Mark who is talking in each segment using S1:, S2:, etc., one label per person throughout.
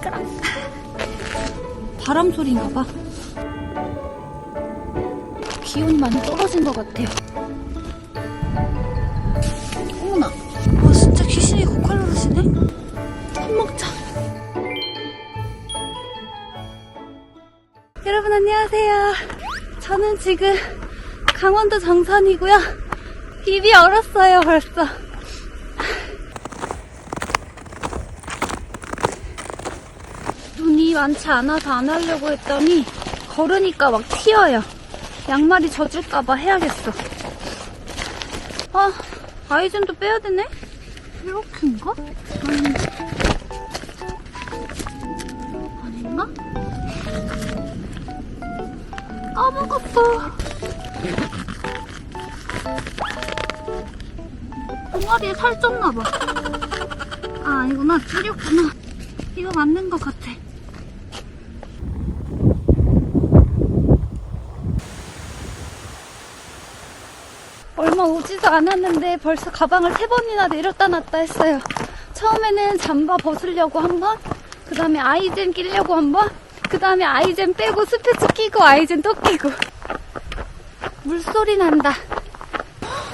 S1: 미끄러. 바람 소리인가 봐. 기온이 많이 떨어진 것 같아요. 어머나. 와, 진짜 귀신이 고칼 노릇이네? 밥 먹자. 여러분, 안녕하세요. 저는 지금 강원도 정선이고요. 입이 얼었어요, 벌써. 눈이 많지 않아서 안 하려고 했더니 걸으니까 막 튀어요. 양말이 젖을까봐 해야겠어. 아, 아이젠도 빼야 되네? 이렇게인가? 아닌데? 아닌가? 까먹었어. 동아리에 살쪘나봐. 아, 아니구나. 줄였구나. 이거 맞는 것 같아. 얼마 오지도 않았는데 벌써 가방을 세 번이나 내렸다 놨다 했어요. 처음에는 잠바 벗으려고 한 번, 그 다음에 아이젠 끼려고 한 번, 그 다음에 아이젠 빼고 스페츠 끼고 아이젠 또 끼고. 물소리 난다.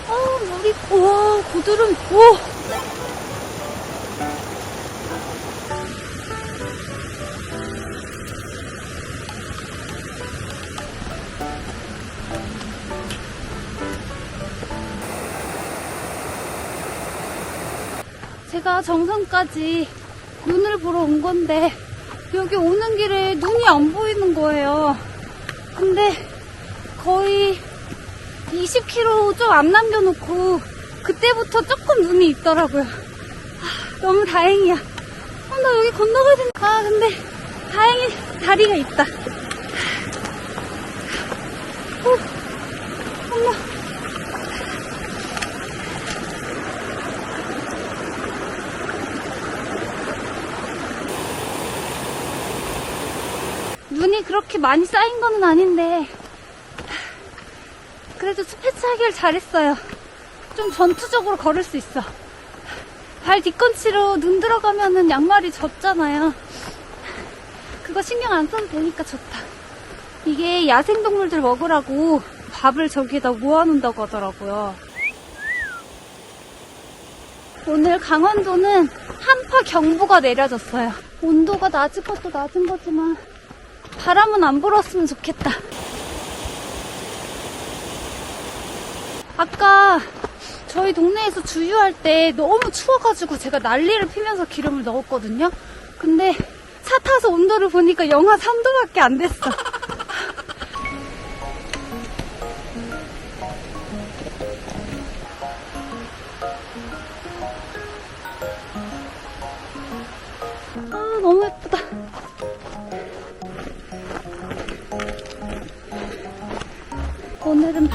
S1: 어, 물이, 우와, 고드름, 오! 제가 정선까지 눈을 보러 온 건데 여기 오는 길에 눈이 안 보이는 거예요. 근데 거의 20km 좀 안 남겨놓고 그때부터 조금 눈이 있더라고요. 아, 너무 다행이야. 어, 나 여기 건너가야 된다. 아, 근데 다행히 다리가 있다. 어, 엄마. 눈이 그렇게 많이 쌓인 거는 아닌데 그래도 스페츠 하길 잘했어요. 좀 전투적으로 걸을 수 있어. 발 뒤꿈치로 눈 들어가면은 양말이 젖잖아요. 그거 신경 안 써도 되니까 좋다. 이게 야생동물들 먹으라고 밥을 저기에다 모아놓는다고 하더라고요. 오늘 강원도는 한파 경보가 내려졌어요. 온도가 낮은 것도 낮은 거지만 바람은 안 불었으면 좋겠다. 아까 저희 동네에서 주유할 때 너무 추워가지고 제가 난리를 피면서 기름을 넣었거든요. 근데 차 타서 온도를 보니까 영하 3도밖에 안 됐어.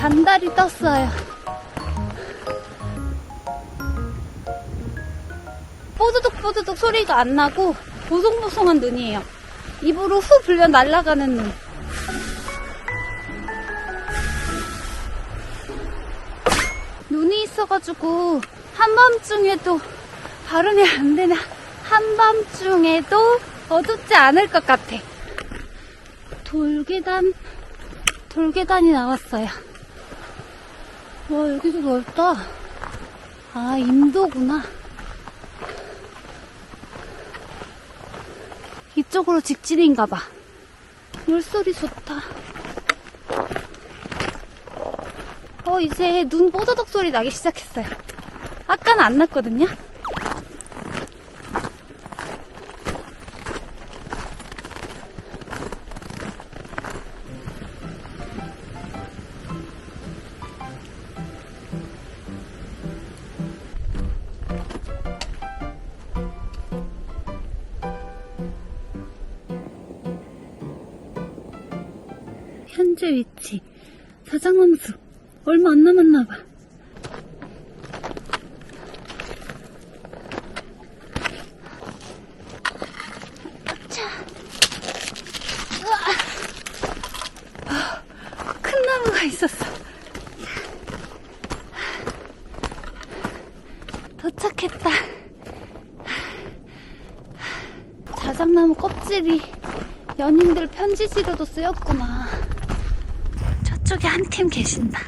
S1: 반달이 떴어요. 뽀드득 뽀드득 소리가 안 나고 보송보송한 눈이에요. 입으로 후 불면 날아가는 눈. 눈이 있어가지고 한밤중에도 발음이 안 되나 한밤중에도 어둡지 않을 것 같아. 돌계단 돌계단이 나왔어요. 와, 여기도 넓다. 아, 인도구나. 이쪽으로 직진인가봐. 물소리 좋다. 어, 이제 눈 뽀드덕 소리 나기 시작했어요. 아까는 안 났거든요? 현재 위치. 사장원수. 얼마 안 남았나봐. 아, 큰 나무가 있었어. 도착했다. 자작나무 껍질이 연인들 편지지로도 쓰였구나. 저쪽에 한 팀 계신다.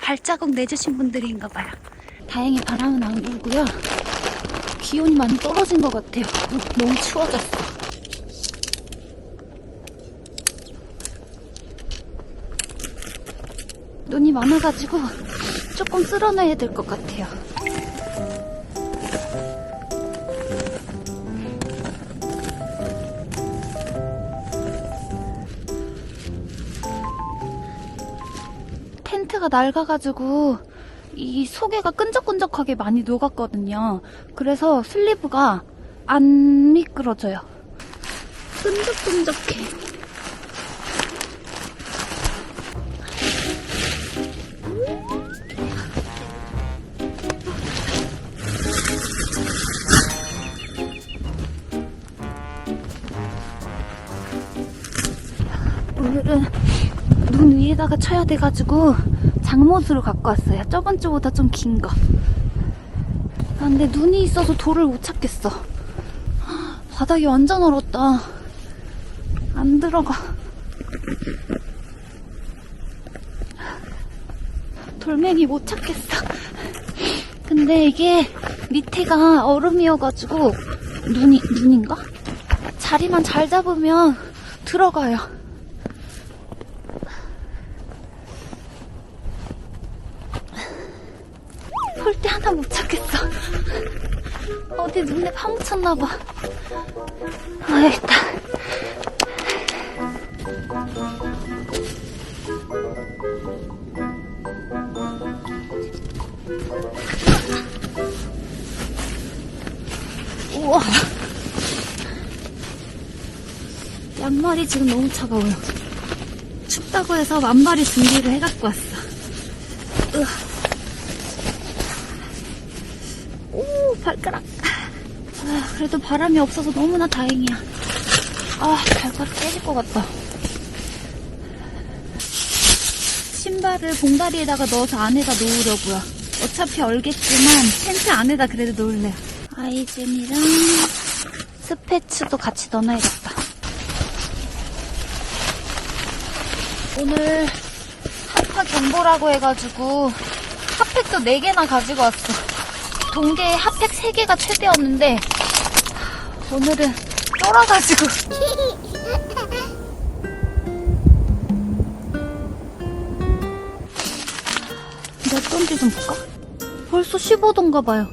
S1: 발자국 내주신 분들인가 봐요. 다행히 바람은 안 불고요. 기온이 많이 떨어진 것 같아요. 너무 추워졌어. 눈이 많아가지고 조금 쓸어내야 될 것 같아요. 텐트가 낡아가지고 이 소개가 끈적끈적하게 많이 녹았거든요. 그래서 슬리브가 안 미끄러져요. 끈적끈적해. 오늘은 눈 위에다가 쳐야 돼가지고 장못으로 갖고 왔어요. 저번 주보다 좀 긴 거. 아, 근데 눈이 있어서 돌을 못 찾겠어. 바닥이 완전 얼었다. 안 들어가. 돌멩이 못 찾겠어. 근데 이게 밑에가 얼음이어가지고 눈이 눈인가? 자리만 잘 잡으면 들어가요. 폴대 하나 못 찾겠어. 어디 눈에 파묻혔나봐. 아, 여기 있다. 우와. 양말이 지금 너무 차가워요. 춥다고 해서 만발이 준비를 해갖고 왔어. 으아. 오, 발가락. 아, 그래도 바람이 없어서 너무나 다행이야. 아, 발가락 깨질 것 같다. 신발을 봉다리에다가 넣어서 안에다 놓으려고요. 어차피 얼겠지만 텐트 안에다 그래도 놓을래요. 아이젠이랑 스패츠도 같이 넣어놔야겠다. 오늘 하파 경보라고 해가지고 핫팩도 4개나 가지고 왔어. 동계 핫팩 3개가 최대였는데 오늘은 쫄아가지고 몇 도인지 좀 볼까? 벌써 15도인가 봐요.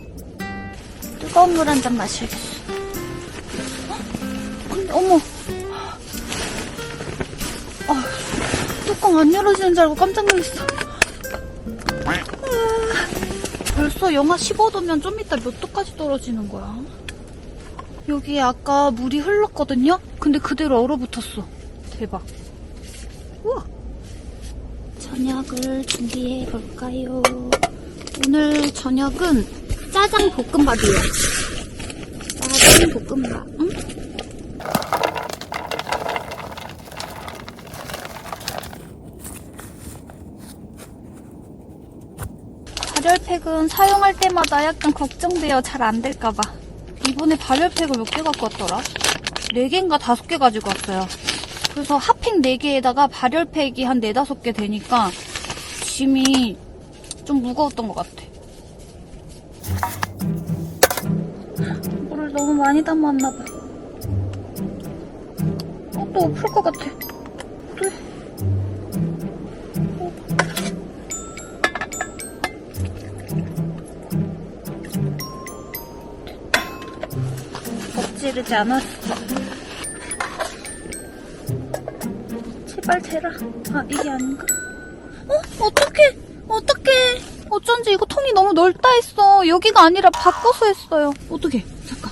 S1: 뜨거운 물 한 잔 마셔야겠어. 어? 근데 어머 아, 뚜껑 안 열어지는 줄 알고 깜짝 놀랐어. 아, 벌써 영하 15도면 좀 이따 몇 도까지 떨어지는 거야? 여기에 아까 물이 흘렀거든요? 근데 그대로 얼어붙었어. 대박. 우와. 저녁을 준비해 볼까요? 오늘 저녁은 짜장 볶음밥이에요. 짜장 볶음밥. 응? 발열팩은 사용할 때마다 약간 걱정돼요. 잘 안 될까봐. 이번에 발열팩을 몇 개 갖고 왔더라? 4개인가 5개 가지고 왔어요. 그래서 핫팩 4개에다가 발열팩이 한 4, 5개 되니까 짐이 좀 무거웠던 것 같아. 물을 너무 많이 담았나봐. 어, 또 엎을 것 같아. 엎지르지 않았어. 제발 되라. 아, 이게 아닌가? 어? 어떡해. 어떡해. 어쩐지 이거 통이 너무 넓다 했어. 여기가 아니라 바꿔서 했어요. 어떡해. 잠깐.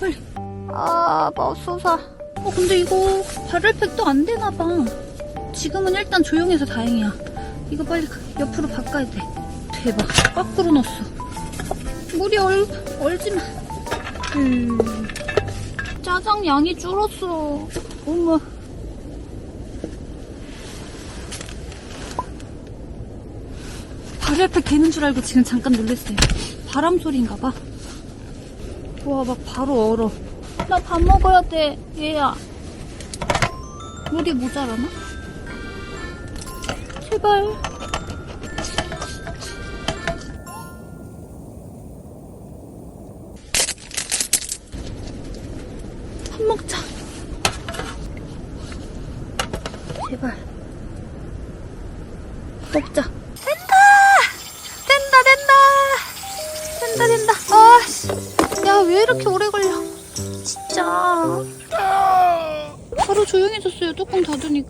S1: 빨리. 아, 마우소사. 어, 근데 이거 발열팩도 안 되나봐. 지금은 일단 조용해서 다행이야. 이거 빨리 옆으로 바꿔야 돼. 대박. 거꾸로 넣었어. 물이 얼, 얼지 마. 음. 짜장 양이 줄었어. 어머. 발열팩 되는 줄 알고 지금 잠깐 놀랐어요. 바람 소리인가 봐. 와, 막 바로 얼어. 나 밥 먹어야 돼, 얘야. 물이 모자라나? 제발.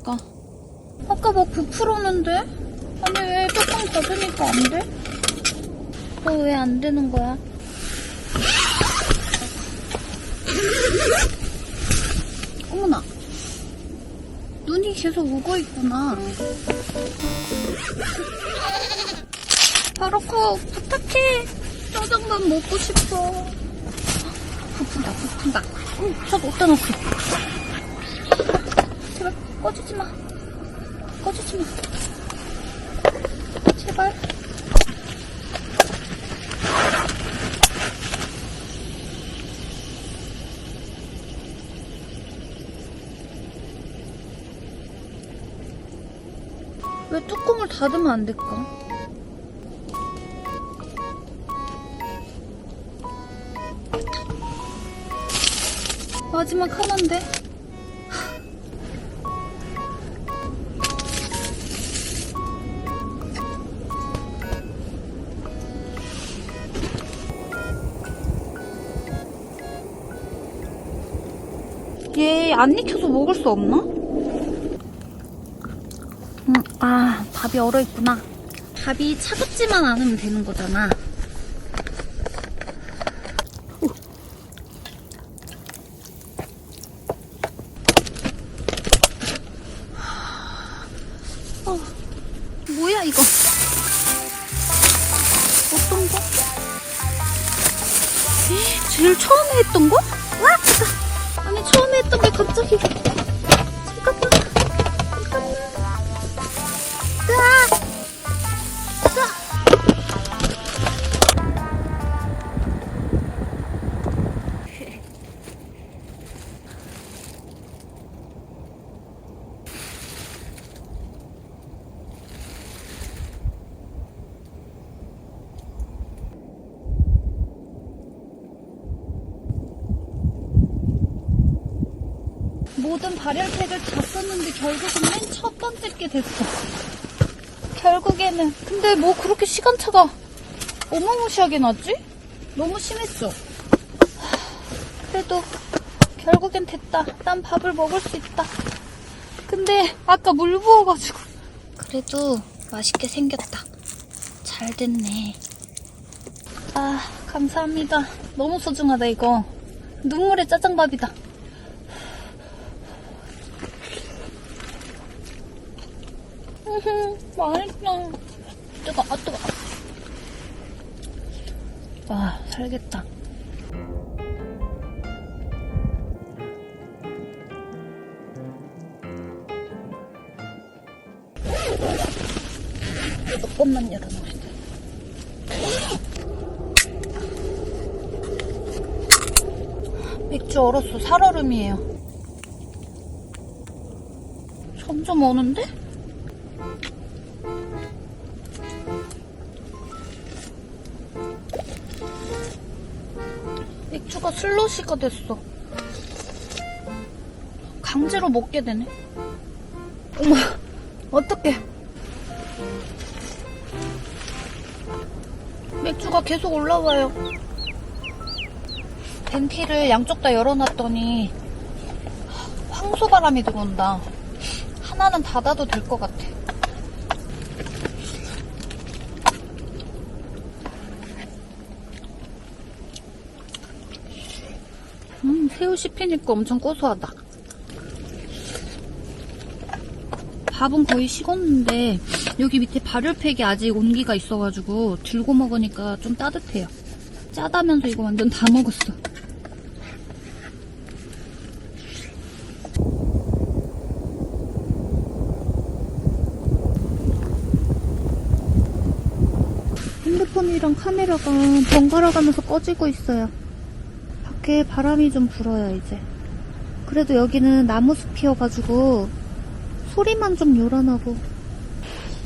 S1: 닫으니까. 아까 막 부풀었는데? 아니, 왜 뚜껑 닫으니까 안 돼? 어, 왜 안 되는 거야? 어머나. 눈이 계속 오고 있구나. 바로코 부탁해. 짜장면 먹고 싶어. 부푼다 부푼다. 응, 저도 어디다 놓고. 꺼지지 마. 꺼지지 마. 제발. 왜 뚜껑을 닫으면 안 될까? 마지막 하나인데? 안 익혀서 먹을 수 없나? 음, 아, 밥이 얼어있구나. 밥이 차갑지만 않으면 되는 거잖아. 했던 번째 게 됐어. 결국에는. 근데 뭐 그렇게 시간차가 어마무시하게 났지? 너무 심했어. 하, 그래도 결국엔 됐다. 난 밥을 먹을 수 있다. 근데 아까 물 부어가지고. 그래도 맛있게 생겼다. 잘 됐네. 아, 감사합니다. 너무 소중하다, 이거. 눈물의 짜장밥이다. 으흠, 맛있어. 뜨거, 아, 뜨거. 아, 살겠다. 조금만 열어놓읍시다. 맥주 얼었어. 살얼음이에요. 점점 오는데? 맥주가 슬러시가 됐어. 강제로 먹게 되네. 어머, 어떡해. 맥주가 계속 올라와요. 벤티를 양쪽 다 열어놨더니 황소바람이 들어온다. 하나는 닫아도 될 것 같아. 음, 새우 씹히니까 엄청 고소하다. 밥은 거의 식었는데 여기 밑에 발열팩이 아직 온기가 있어가지고 들고 먹으니까 좀 따뜻해요. 짜다면서 이거 완전 다 먹었어. 핸드폰이랑 카메라가 번갈아 가면서 꺼지고 있어요. 이렇게 바람이 좀 불어요, 이제. 그래도 여기는 나무 숲이어가지고 소리만 좀 요란하고.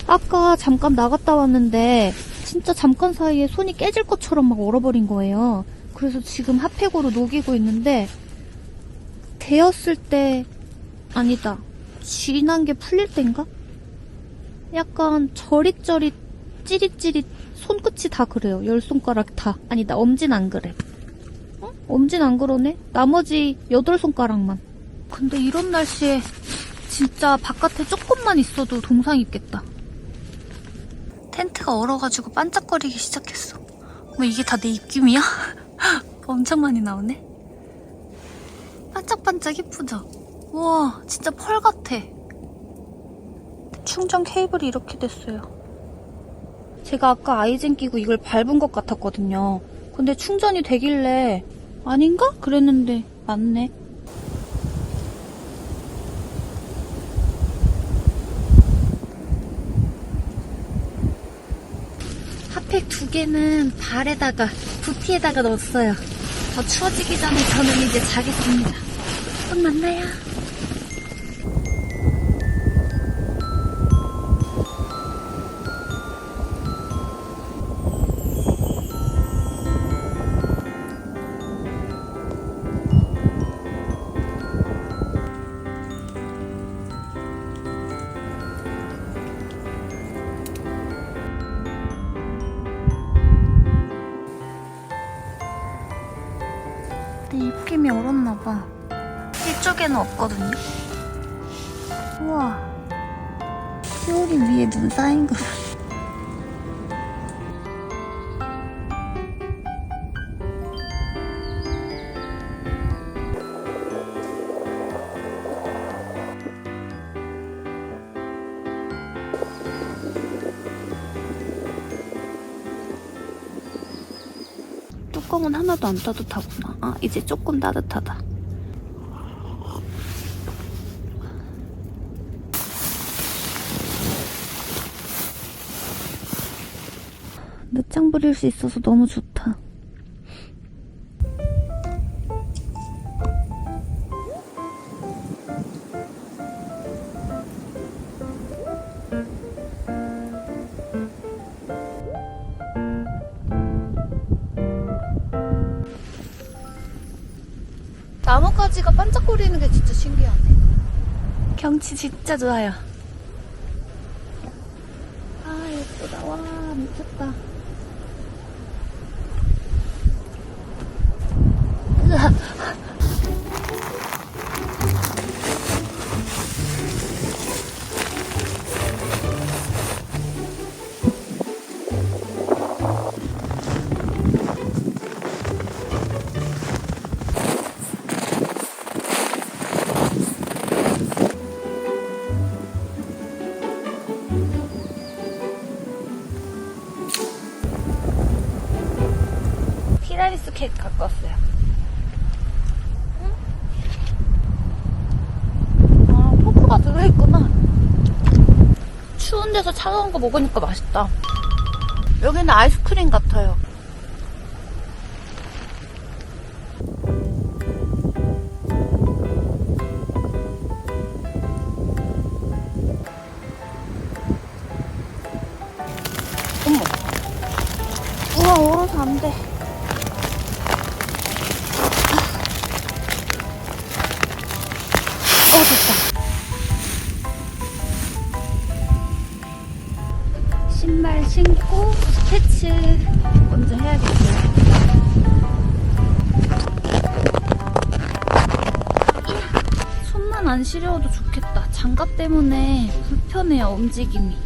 S1: 아까 잠깐 나갔다 왔는데 진짜 잠깐 사이에 손이 깨질 것처럼 막 얼어버린 거예요. 그래서 지금 핫팩으로 녹이고 있는데 데였을 때 아니다. 쥐난 게 풀릴 땐가? 약간 저릿저릿 찌릿찌릿 손끝이 다 그래요. 열 손가락 다. 아니다. 엄진 안 그래. 어? 엄진 안 그러네. 나머지 여덟 손가락만. 근데 이런 날씨에 진짜 바깥에 조금만 있어도 동상 입겠다. 텐트가 얼어가지고 반짝거리기 시작했어. 뭐 이게 다 내 입김이야? 엄청 많이 나오네. 반짝반짝 이쁘죠? 우와, 진짜 펄 같아. 충전 케이블이 이렇게 됐어요. 제가 아까 아이젠 끼고 이걸 밟은 것 같았거든요. 근데 충전이 되길래 아닌가? 그랬는데 맞네. 핫팩 두 개는 발에다가 부티에다가 넣었어요. 더 추워지기 전에 저는 이제 자겠습니다. 곧 만나요. 얼었나봐. 이쪽에는 없거든요. 우와. 피오리 위에 눈 쌓인 거. 뚜껑은 하나도 안 따뜻하구나. 아, 이제 조금 따뜻하다. 늦장 부릴 수 있어서 너무 좋다. 나뭇가지가 반짝거리는 게 진짜 신기하네. 경치 진짜 좋아요. 차가운 거 먹으니까 맛있다. 여기는 아이스크림 같아요. 어머. 우와, 얼어서 안 돼. 안 시려워도 좋겠다. 장갑 때문에 불편해요, 움직임이.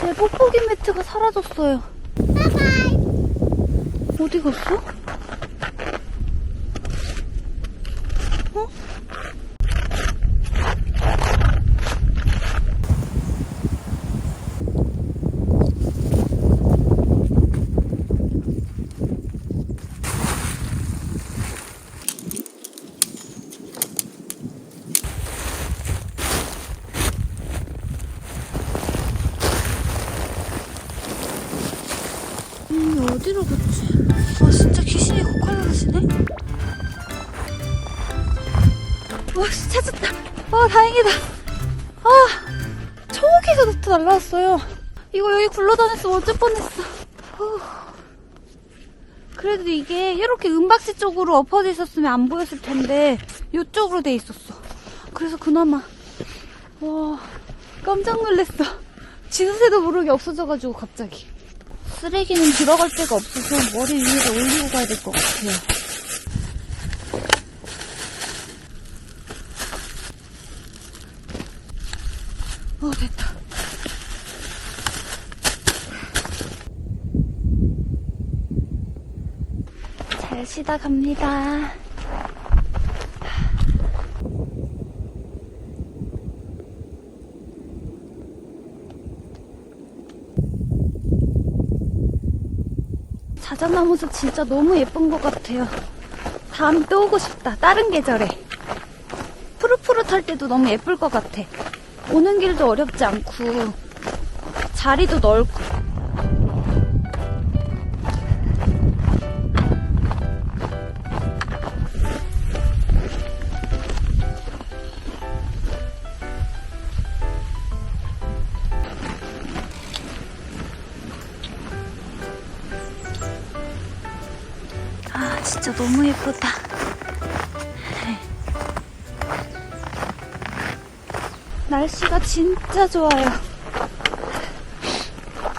S1: 제 뽁뽁이 매트가 사라졌어요. 어디 갔어? 어? 와 찾았다 아 다행이다. 아 저기서부터 날라왔어요. 이거 여기 굴러다녔으면 어쩔 뻔했어. 후. 그래도 이게 이렇게 은박지 쪽으로 엎어져 있었으면 안 보였을 텐데 이쪽으로 돼 있었어. 그래서 그나마 와 깜짝 놀랐어. 지도새도 모르게 없어져가지고 갑자기. 쓰레기는 들어갈 데가 없어서 머리 위에다 올리고 가야 될 것 같아요. 잘 쉬다 갑니다. 자작나무숲 진짜 너무 예쁜 것 같아요. 다음에 또 오고 싶다. 다른 계절에. 푸릇푸릇할 때도 너무 예쁠 것 같아. 오는 길도 어렵지 않고, 자리도 넓고. 너무 예쁘다. 날씨가 진짜 좋아요.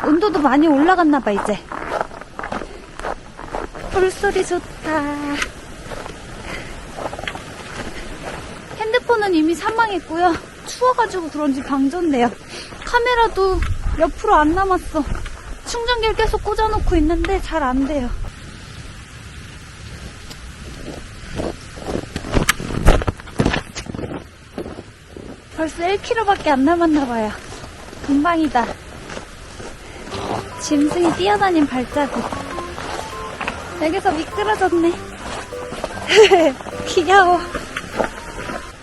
S1: 온도도 많이 올라갔나봐, 이제. 물소리 좋다. 핸드폰은 이미 사망했고요. 추워가지고 그런지 방전돼요. 카메라도 옆으로 안 남았어. 충전기를 계속 꽂아놓고 있는데 잘 안 돼요. 벌써 1km밖에 안 남았나 봐요. 금방이다. 짐승이 뛰어다닌 발자국. 여기서 미끄러졌네. 귀여워.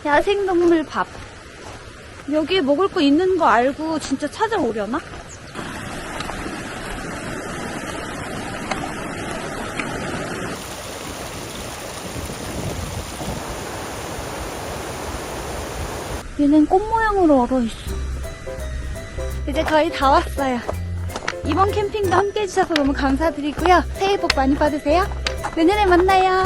S1: 야생동물 밥. 여기에 먹을 거 있는 거 알고 진짜 찾아오려나? 얘는 꽃 모양으로 얼어있어. 이제 거의 다 왔어요. 이번 캠핑도 함께 해주셔서 너무 감사드리고요. 새해 복 많이 받으세요. 내년에 만나요.